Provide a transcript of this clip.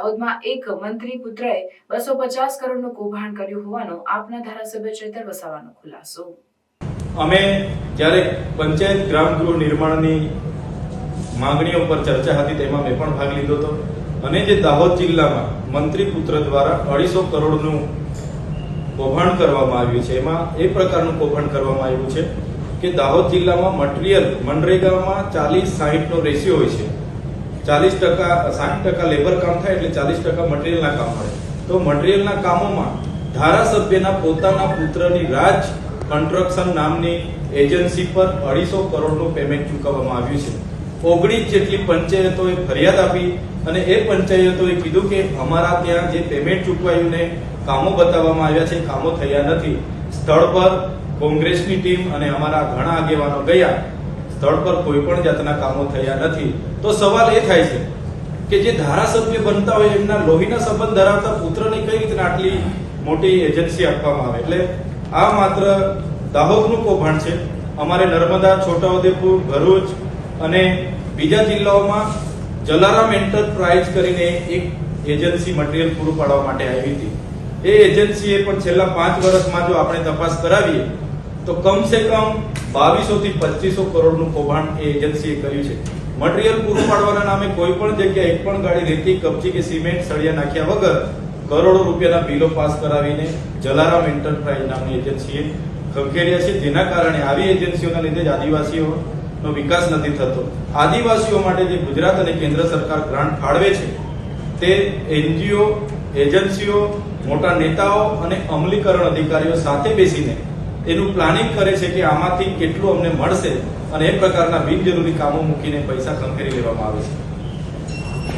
દાહોદમાં એક મંત્રી પુત્રએ બસો પચાસ કરોડનું કૌભાંડ કર્યું હોવાનો આપના ધારાસભ્ય ચેતર વસાવાનો ખુલાસો. અમે જ્યારે પંચાયત ગ્રામ ગૃહ નિર્માણની માંગણીઓ પર ચર્ચા હતી તેમાં મેં પણ ભાગ લીધો હતો. અને જે દાહોદ જિલ્લામાં મંત્રી પુત્ર દ્વારા અઢીસો કરોડનું કૌભાંડ કરવામાં આવ્યું છે, એમાં એ પ્રકારનું કૌભાંડ કરવામાં આવ્યું છે કે દાહોદ જિલ્લામાં મટીરિયલ મનરેગામાં ચાલીસ સાહીઠનો રેશિયો હોય છે. ચાલીસ ટકા, સાઠ ટકા લેબર કામ થાય એટલે ચાલીસ ટકા મટીરિયલના કામ મળે. તો મટીરિયલના કામોમાં ધારાસભ્યના પોતાના પુત્રની રાજ કન્સ્ટ્રક્શન નામની એજન્સી પર અઢીસો કરોડનું પેમેન્ટ ચૂકવવામાં આવ્યું છે. ઓગણીસ જેટલી પંચાયતોએ ફરિયાદ આપી અને એ પંચાયતોએ કીધું કે અમારા ત્યાં જે પેમેન્ટ ચૂકવાયું ને કામો બતાવવામાં આવ્યા છે, કામો થયા નથી. સ્થળ પર કોંગ્રેસની ટીમ અને અમારા ઘણા આગેવાનો ગયા. સ્થળ પર કોઈ પણ જાતના કામો થયા નથી, તો સવાલ એ થાય છે કે જે ધારાસભ્ય બનતા હોય એમના લોહીના સંબંધ ધરાવતા પુત્રને કઈ રીતના આટલી મોટી એજન્સી આપવામાં આવે? એટલે આ માત્ર દાહોદનું કૌભાંડ છે. અમારે નર્મદા, છોટાઉદેપુર, ભરૂચ અને બીજા જિલ્લાઓમાં જલારામ એન્ટરપ્રાઇઝ કરીને એક એજન્સી મટીરિયલ પૂરું પાડવા માટે આવી હતી. એ એજન્સીએ પણ છેલ્લા પાંચ વર્ષમાં જો આપણે તપાસ કરાવીએ તો કમસે કમ બાવીસો થી પચીસો કરોડનું કૌભાંડ એ એજન્સીએ કર્યું છે. મટીરિયલ પૂરું પાડવાના નામે કોઈ પણ જગ્યાએ એક પણ ગાડી રેતી, કપચી કે સિમેન્ટ સળિયા નાખ્યા વગર કરોડો રૂપિયાના બિલો પાસ કરાવીને જલારામ એન્ટરપ્રાઇઝ નામની એજન્સીએ ખંખેર્યા છે. જેના કારણે આવી એજન્સીઓના લીધે જ આદિવાસીઓનો વિકાસ નથી થતો. આદિવાસીઓ માટે જે ગુજરાત અને કેન્દ્ર સરકાર ગ્રાન્ટ ફાળવે છે, તે એનજીઓ, એજન્સીઓ, મોટા નેતાઓ અને અમલીકરણ અધિકારીઓ સાથે બેસીને એનું પ્લાનિંગ કરે છે કે આમાંથી કેટલું અમને મળશે અને એ પ્રકારના બિનજરૂરી કામો મૂકીને પૈસા ખંખેરી લેવામાં આવે છે.